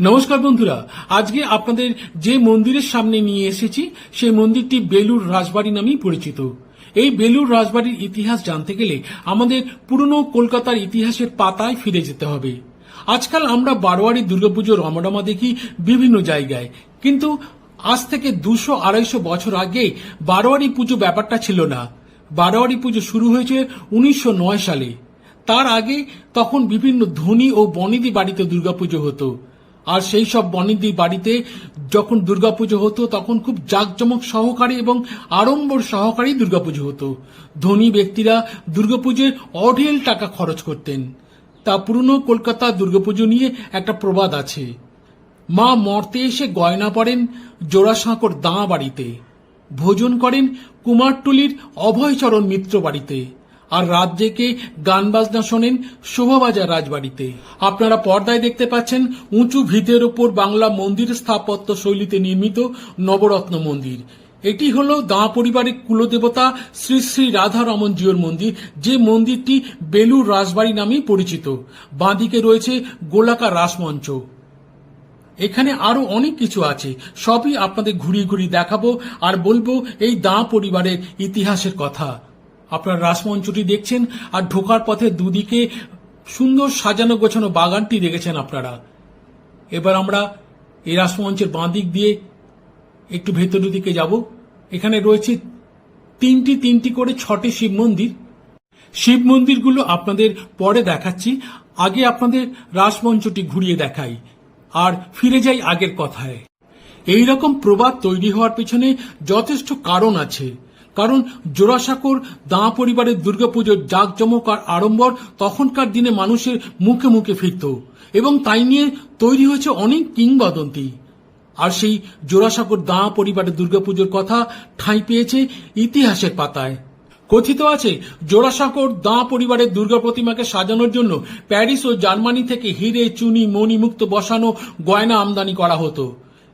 নমস্কার বন্ধুরা, আজকে আপনাদের যে মন্দিরের সামনে নিয়ে এসেছি, সেই মন্দিরটি বেলুর রাজবাড়ি নামেই পরিচিত। এই বেলুর রাজবাড়ির ইতিহাস জানতে গেলে আমাদের পুরনো কলকাতার ইতিহাসের পাতায় ফিরে যেতে হবে। আজকাল আমরা বারোয়ারি দুর্গাপুজো, রমরমা দেখি বিভিন্ন জায়গায়। কিন্তু আজ থেকে দুশো আড়াইশো বছর আগে বারোয়ারি পুজো ব্যাপারটা ছিল না। বারোয়ারি পুজো শুরু হয়েছে উনিশশো নয় সালে। তার আগে তখন বিভিন্ন ধনী ও বনিদি বাড়িতে দুর্গাপুজো হতো। আর সেই সব বনিদি বাড়িতে যখন দুর্গাপুজো হতো, তখন খুব জাঁকজমক সহকারী এবং আড়ম্বর সহকারী দুর্গাপুজো হতো। ধনী ব্যক্তিরা দুর্গাপুজোয় অঢেল টাকা খরচ করতেন। তা পুরনো কলকাতা দুর্গাপুজো নিয়ে একটা প্রবাদ আছে। মা মর্তে এসে গয়না পড়েন জোড়াসাঁকর দাঁ বাড়িতে। ভোজন করেন কুমারটুলির অভয়চরণ মিত্র বাড়িতে। আর রাত জেগে গান বাজনা শোনেন শোভাবাজার রাজবাড়িতে। আপনারা পর্দায় দেখতে পাচ্ছেন উঁচু ভিতের ওপর বাংলা মন্দির স্থাপত্য শৈলীতে নির্মিত নবরত্ন মন্দির। এটি হল দাঁ পরিবারের কুলদেবতা শ্রী শ্রী রাধা রমন জিওর মন্দির, যে মন্দিরটি বেলুর রাজবাড়ি নামেই পরিচিত। বাঁদিকে রয়েছে গোলাকার রাসমঞ্চ। এখানে আরও অনেক কিছু আছে, সবই আপনাদের ঘুরিয়ে ঘুরিয়ে দেখাবো আর বলব এই দাঁ পরিবারের ইতিহাসের কথা। আপনার রাসমঞ্চটি দেখছেন আর ঢোকার পথে দুদিকে সুন্দর সাজানো গোছানো বাগানটি দেখেছেন আপনারা। এবার আমরা এই রাসমঞ্চের বাঁ দিক দিয়ে একটু ভেতরের দিকে যাব। এখানে রয়েছে তিনটি তিনটি করে ছটি শিব মন্দির। শিব মন্দিরগুলো আপনাদের পরে দেখাচ্ছি। আগে আপনাদের রাসমঞ্চটি ঘুরিয়ে দেখাই আর ফিরে যাই আগের কথায়। এই রকম প্রবাদ তৈরি হওয়ার পেছনে যথেষ্ট কারণ আছে। কারণ জোড়াসাঁকোর দাঁ পরিবারের দুর্গাপুজোর জাঁকজমক আর আড়ম্বর তখনকার দিনে মানুষের মুখে মুখে ফিরত এবং তাই নিয়ে তৈরি হয়েছে অনেক কিংবদন্তি। আর সেই জোড়াসাঁকোর দাঁ পরিবারের দুর্গাপুজোর কথা ঠাঁই পেয়েছে ইতিহাসের পাতায়। কথিত আছে, জোড়াসাঁকোর দাঁ পরিবারের দুর্গা প্রতিমাকে সাজানোর জন্য প্যারিস ও জার্মানি থেকে হিরে, চুনি মণিমুক্ত বসানো গয়না আমদানি করা হতো।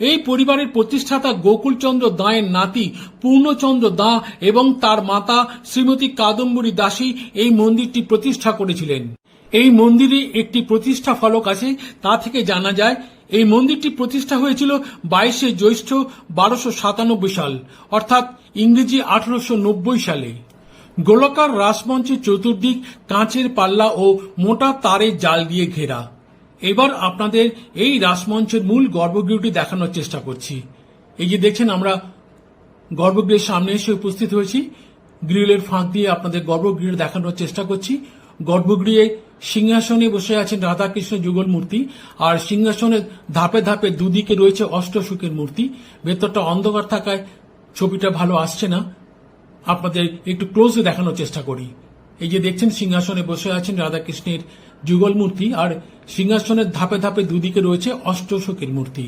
এই পরিবারের প্রতিষ্ঠাতা গোকুলচন্দ্র দাঁয়ের নাতি পূর্ণচন্দ্র দাঁ এবং তার মাতা শ্রীমতী কাদম্বরী দাসী এই মন্দিরটি প্রতিষ্ঠা করেছিলেন। এই মন্দিরে একটি প্রতিষ্ঠা ফলক আছে, তা থেকে জানা যায়, এই মন্দিরটি প্রতিষ্ঠা হয়েছিল বাইশে জ্যৈষ্ঠ বারোশো সাতানব্বই সাল, অর্থাৎ ইংরেজি আঠারোশো নব্বই সালে। গোলাকার রাসমঞ্চের চতুর্দিক কাঁচের পাল্লা ও মোটা তারের জাল দিয়ে ঘেরা। এবার আপনাদের এই রাসমঞ্চের মূল গর্ভগৃহটি দেখানোর চেষ্টা করছি। এই যে দেখছেন, আমরা গর্ভগৃহের সামনে এসে উপস্থিত হয়েছি। গ্রিলের ফাঁক দিয়ে আপনাদের গর্ভগৃহ দেখানোর চেষ্টা করছি। গর্ভগৃহে সিংহাসনে বসে আছেন রাধাকৃষ্ণ যুগল মূর্তি, আর সিংহাসনের ধাপে ধাপে দুদিকে রয়েছে অষ্টসুখের মূর্তি। ভেতরটা অন্ধকার থাকায় ছবিটা ভালো আসছে না। আপনাদের একটু ক্লোজে দেখানোর চেষ্টা করি। এই যে দেখছেন সিংহাসনে বসে আছেন রাধাকৃষ্ণের যুগল মূর্তি, আর সিংহাসনের ধাপে ধাপে দুদিকে রয়েছে অষ্টশোকের মূর্তি।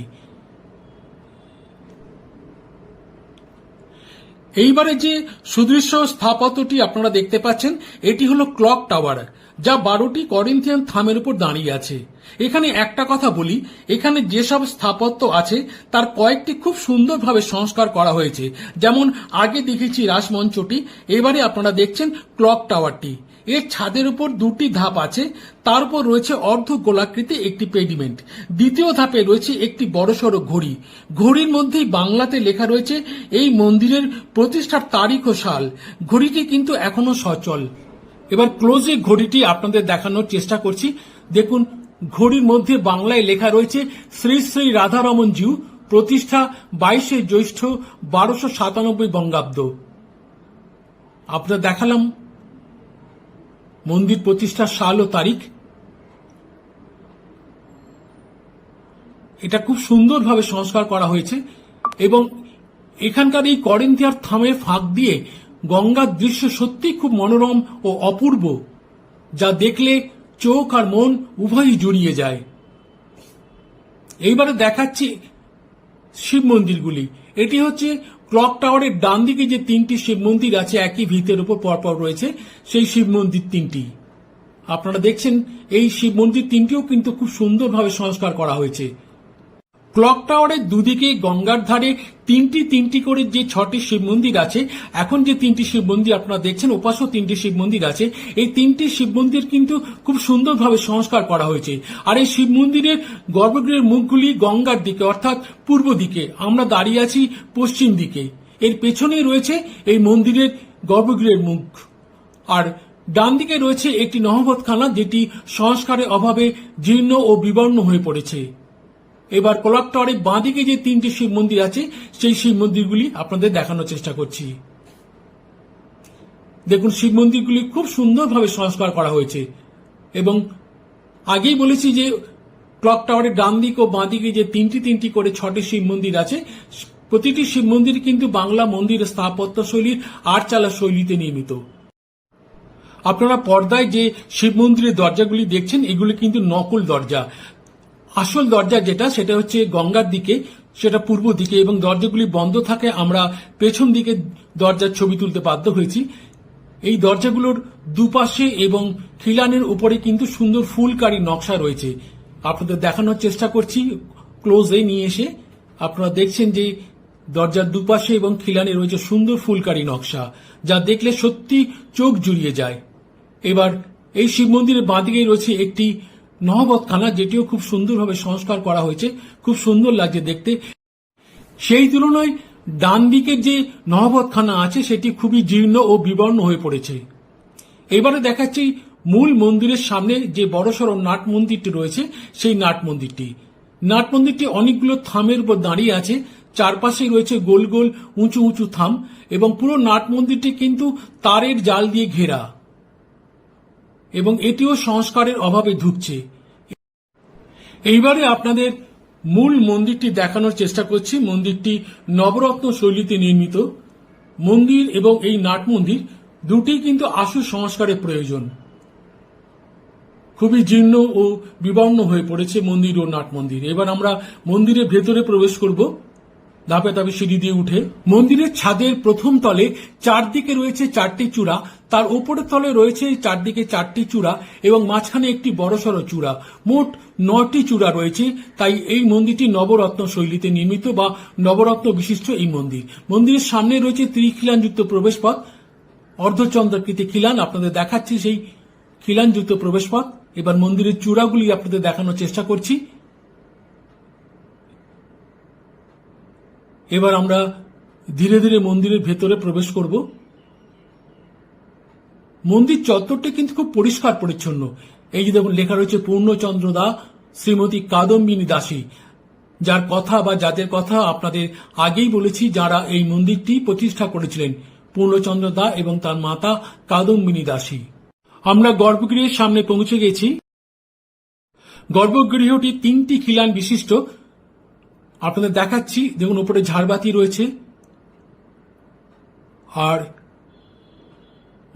এইবারে যে সুদৃশ্য স্থাপত্যটি আপনারা দেখতে পাচ্ছেন, এটি হলো ক্লক টাওয়ার। যা বারোটি করিন্থিয়ান থামের উপর দাঁড়িয়ে আছে। এখানে একটা কথা বলি, এখানে যেসব স্থাপত্য আছে, তার কয়েকটি খুব সুন্দরভাবে সংস্কার করা হয়েছে। যেমন, আগে দেখেছি রাসমঞ্চটি, এবারে আপনারা দেখছেন ক্লক টাওয়ারটি। এর ছাদের উপর দুটি ধাপ আছে, তার উপর রয়েছে অর্ধ গোলাকৃতি একটি পেডিমেন্ট। দ্বিতীয় ধাপে রয়েছে একটি বড়সড় ঘড়ি। ঘড়ির মধ্যেই বাংলাতে লেখা রয়েছে, এই মন্দিরের প্রতিষ্ঠার তারিখ ও সাল। ঘড়িটি কিন্তু এখনও সচল। এবার ক্লোজে ঘড়িটি আপনাদের দেখানোর চেষ্টা করছি। দেখুন, ঘড়ির মধ্যে বাংলায় লেখা রয়েছে, শ্রী শ্রী রাধারমন জিউ, প্রতিষ্ঠা বাইশে জ্যৈষ্ঠ বারোশো সাতানব্বই বঙ্গাব্দ। আপনার দেখালাম মন্দির প্রতিষ্ঠার সাল ও তারিখ। এটা খুব সুন্দরভাবে সংস্কার করা হয়েছে এবং এখানকার এই করেন্থিয়ার থামে ফাঁক দিয়ে গঙ্গার দৃশ্য সত্যি খুব মনোরম ও অপূর্ব, যা দেখলে চোখ আর মন উভয়ই জড়িয়ে যায়। এইবারে দেখাচ্ছি শিব মন্দিরগুলি। এটি হচ্ছে ক্লক টাওয়ারের ডান দিকে যে তিনটি শিব মন্দির আছে, একই ভিতের উপর পরপর রয়েছে, সেই শিব মন্দির তিনটি। আপনারা দেখছেন, এই শিব মন্দির তিনটিও কিন্তু খুব সুন্দরভাবে সংস্কার করা হয়েছে। ক্লক টাওয়ারের দুদিকে গঙ্গার ধারে তিনটি তিনটি করে যে ছটি শিব মন্দির আছে, এখন যে তিনটি শিব মন্দির আপনারা দেখছেন, ওপাশেও তিনটি শিব মন্দির আছে। এই তিনটি শিব মন্দির কিন্তু খুব সুন্দরভাবে সংস্কার করা হয়েছে। আর এই শিব মন্দিরের গর্ভগৃহের মুখগুলি গঙ্গার দিকে, অর্থাৎ পূর্ব দিকে। আমরা দাঁড়িয়ে আছি পশ্চিম দিকে। এর পেছনেই রয়েছে এই মন্দিরের গর্ভগৃহের মুখ। আর ডান দিকে রয়েছে একটি নহবতখানা, যেটি সংস্কারের অভাবে জীর্ণ ও বিবর্ণ হয়ে পড়েছে। এবার টাওয়ারের বাঁদিকে যে তিনটি শিব মন্দির আছে, সেই শিব মন্দিরগুলি আপনাদের দেখানোর চেষ্টা করছি। দেখুন, শিব মন্দিরগুলি খুব সুন্দরভাবে সংস্কার করা হয়েছে। এবং আগেই বলেছি যে ক্লক টাওয়ারের ডান দিক ও বাঁ দিকে যে তিনটি তিনটি করে ছটি শিব মন্দির আছে, প্রতিটি শিব মন্দির কিন্তু বাংলা মন্দির স্থাপত্য শৈলীর আটচালা শৈলীতে নির্মিত। আপনারা পর্দায় যে শিব মন্দিরের দরজাগুলি দেখছেন, এগুলি কিন্তু নকল দরজা। আসল দরজা যেটা, সেটা হচ্ছে গঙ্গার দিকে, সেটা পূর্ব দিকে, এবং দরজাগুলি বন্ধ থাকে, আমরা পেছন দিকে দরজার ছবি তুলতে বাধ্য হয়েছি। এই দরজাগুলোর দুপাশে এবং খিলানের উপরে কিন্তু সুন্দর ফুলকারী নকশা রয়েছে। আপনাদের দেখানোর চেষ্টা করছি ক্লোজে নিয়ে এসে। আপনারা দেখছেন যে দরজার দুপাশে এবং খিলানে রয়েছে সুন্দর ফুলকারী নকশা, যা দেখলে সত্যি চোখ জুড়িয়ে যায়। এবার এই শিব মন্দিরের বাঁদিকেই রয়েছে একটি নহবতখানা যেটিও খুব সুন্দরভাবে সংস্কার করা হয়েছে, খুব সুন্দর লাগছে দেখতে। সেই তুলনায় ডান দিকের যে নহবতখানা আছে, সেটি খুবই জীর্ণ ও বিবর্ণ হয়ে পড়েছে। এবারে দেখাচ্ছি মূল মন্দিরের সামনে যে বড়সড় নাট মন্দিরটি রয়েছে, সেই নাট মন্দিরটি। নাট মন্দিরটি অনেকগুলো থামের উপর দাঁড়িয়ে আছে, চারপাশে রয়েছে গোল গোল উঁচু উঁচু থাম এবং পুরো নাট মন্দিরটি কিন্তু তারের জাল দিয়ে ঘেরা। এবং এটিও সংস্কারের অভাবে ধুকছে। এইবারে আপনাদের মূল মন্দিরটি দেখানোর চেষ্টা করছি। মন্দিরটি নবরত্ন শৈলীতে নির্মিত। মন্দির এবং এই নাট মন্দির দুটি কিন্তু আশু সংস্কারের প্রয়োজন। খুবই জীর্ণ ও বিবর্ণ হয়ে পড়েছে মন্দির ও নাট মন্দির। এবার আমরা মন্দিরের ভেতরে প্রবেশ করব। ধাপে ধাপে সিঁড়ি দিয়ে উঠে। মন্দিরের ছাদের প্রথম তলে চারদিকে রয়েছে চারটি চূড়া। তার উপরের তলে রয়েছে চারদিকে চারটি চূড়া এবং মাঝখানে একটি বড়সড় চূড়া। মোট নটি চূড়া রয়েছে, তাই এই মন্দিরটি নবরত্ন শৈলীতে নির্মিত বা নবরত্ন বিশিষ্ট এই মন্দির। মন্দিরের সামনে রয়েছে ত্রিখিলানযুক্ত প্রবেশপথ। অর্ধচন্দ্রাকৃতি খিলান আপনাদের দেখাচ্ছি সেই খিলানযুক্ত প্রবেশপথ। এবার মন্দিরের চূড়াগুলি আপনাদের দেখানোর চেষ্টা করছি। এবার আমরা ধীরে ধীরে মন্দিরের ভেতরে প্রবেশ করব। মন্দির চত্বরটা কিন্তু খুব পরিষ্কার পরিচ্ছন্ন। এই যে দেখুন, লেখা রয়েছে পূর্ণচন্দ্র দা, শ্রীমতী কাদম্বিনী দাসী। যার কথা বা যাদের কথা আপনাদের আগেই বলেছি যারা এই মন্দিরটি প্রতিষ্ঠা করেছিলেন, পূর্ণচন্দ্র দা এবং তার মাতা কাদম্বিনী দাসী। আমরা গর্ভগৃহের সামনে পৌঁছে গেছি। গর্ভগৃহটি তিনটি খিলান বিশিষ্ট। আপনাদের দেখাচ্ছি, দেখুন, উপরে ঝাড়বাতি রয়েছে। আর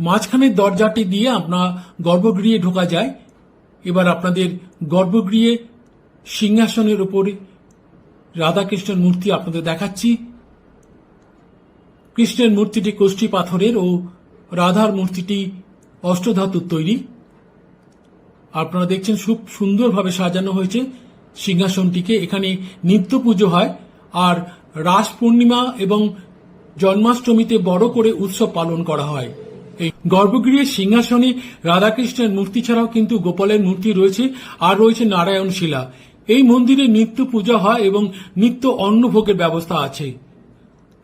মাঝখানের দরজাটি দিয়ে আপনার গর্ভগৃহে ঢোকা যায়। এবার আপনাদের গর্ভগৃহে সিংহাসনের উপরে রাধাকৃষ্ণের মূর্তি আপনাদের দেখাচ্ছি। কৃষ্ণের মূর্তিটি কোষ্ঠী পাথরের ও রাধার মূর্তিটি অষ্টধাতুর তৈরি। আপনারা দেখছেন খুব সুন্দরভাবে সাজানো হয়েছে সিংহাসনটিকে। এখানে নিত্য পুজো হয় আর রাস পূর্ণিমা এবং জন্মাষ্টমীতে বড় করে উৎসব পালন করা হয়। এই গর্ভগৃহের সিংহাসনে রাধাকৃষ্ণের মূর্তি ছাড়াও কিন্তু গোপালের মূর্তি রয়েছে আর রয়েছে নারায়ণ শিলা এই মন্দিরে নিত্য পূজা হয় এবং নিত্য অন্নভোগের ব্যবস্থা আছে।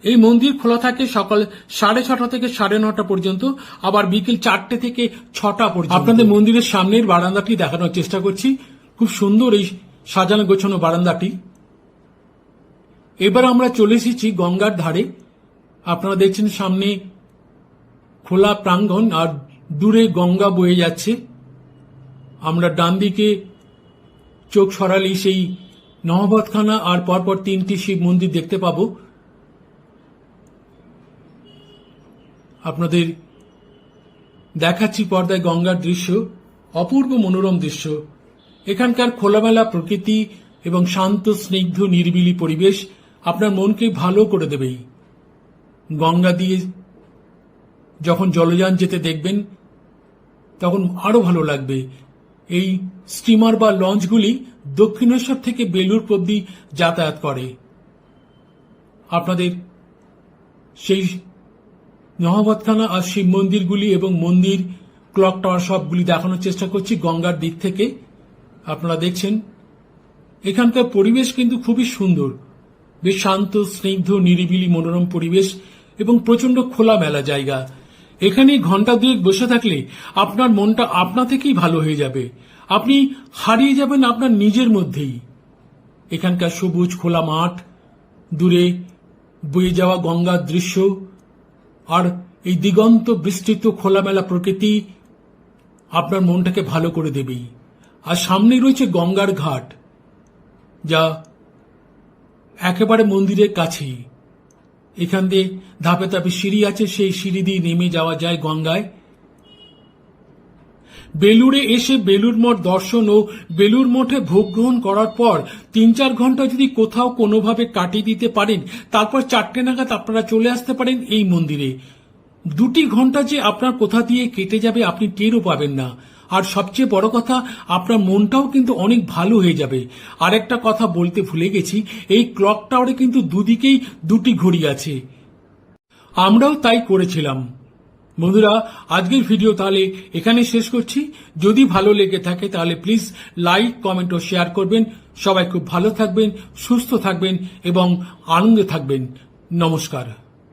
এই মন্দির খোলা থাকে সকাল সাড়ে ছটা থেকে সাড়ে নটা পর্যন্ত, আবার বিকেল চারটে থেকে ছটা পর্যন্ত। আপনাদের মন্দিরের সামনের বারান্দাটি দেখানোর চেষ্টা করছি। খুব সুন্দর এই সাজানো গোছানো বারান্দাটি। এবার আমরা চলে এসেছি গঙ্গার ধারে। আপনারা দেখছেন সামনে খোলা প্রাঙ্গণ আর দূরে গঙ্গা বয়ে যাচ্ছে। আমরা ডান দিকে চোখ সরালেই সেই নহবতখানা আর পরপর তিনটি শিব মন্দির দেখতে পাবো। আপনাদের দেখাচ্ছি পর্দায় গঙ্গার দৃশ্য, অপূর্ব মনোরম দৃশ্য। এখানকার খোলামেলা প্রকৃতি এবং শান্ত, স্নিগ্ধ, নিরিবিলি পরিবেশ আপনার মনকে ভালো করে দেবেই। গঙ্গা দিয়ে যখন জলযান যেতে দেখবেন, তখন আরও ভালো লাগবে। এই স্টিমার বা লঞ্চগুলি দক্ষিণেশ্বর থেকে বেলুর অব্দি যাতায়াত করে। আপনাদের সেই নহবতখানা আর শিব মন্দিরগুলি এবং মন্দির, ক্লক টাওয়ার সবগুলি দেখানোর চেষ্টা করছি গঙ্গার দিক থেকে। আপনারা দেখছেন, এখানকার পরিবেশ কিন্তু খুবই সুন্দর। বেশ শান্ত, স্নিগ্ধ, নিরিবিলি, মনোরম পরিবেশ এবং প্রচণ্ড খোলামেলা জায়গা। এখানে ঘণ্টা দুয়েক বসে থাকলে আপনার মনটা আপনা থেকেই ভালো হয়ে যাবে। আপনি হারিয়ে যাবেন আপনার নিজের মধ্যেই। এখানকার সবুজ খোলা মাঠ, দূরে বয়ে যাওয়া গঙ্গার দৃশ্য, আর এই দিগন্ত বিস্তৃত খোলামেলা প্রকৃতি আপনার মনটাকে ভালো করে দেবেই। আর সামনেই রয়েছে গঙ্গার ঘাট, যা একেবারে মন্দিরের কাছেই। এখান দিয়ে ধাপে ধাপে সিঁড়ি আছে, সেই সিঁড়ি দিয়ে নেমে যাওয়া যায় গঙ্গায়। বেলুড়ে এসে বেলুর মঠ দর্শন ও বেলুর মঠে ভোগ গ্রহণ করার পর তিন চার ঘণ্টা যদি কোথাও কোনোভাবে কাটিয়ে দিতে পারেন, তারপর চারটে নাগাদ আপনারা চলে আসতে পারেন এই মন্দিরে। দুটি ঘণ্টা যে আপনার কোথা দিয়ে কেটে যাবে আপনি টেরও পাবেন না। আর সবচেয়ে বড় কথা, আপনার মনটাও কিন্তু অনেক ভালো হয়ে যাবে। আর একটা কথা বলতে ভুলে গেছি, এই ক্লক টাওয়ারে কিন্তু দুদিকেই দুটি ঘড়ি আছে। আমরাও তাই করেছিলাম। বন্ধুরা, আজকের ভিডিও তাহলে এখানে শেষ করছি। যদি ভালো লেগে থাকে তাহলে প্লিজ লাইক, কমেন্ট ও শেয়ার করবেন। সবাই খুব ভালো থাকবেন, সুস্থ থাকবেন এবং আনন্দে থাকবেন। নমস্কার।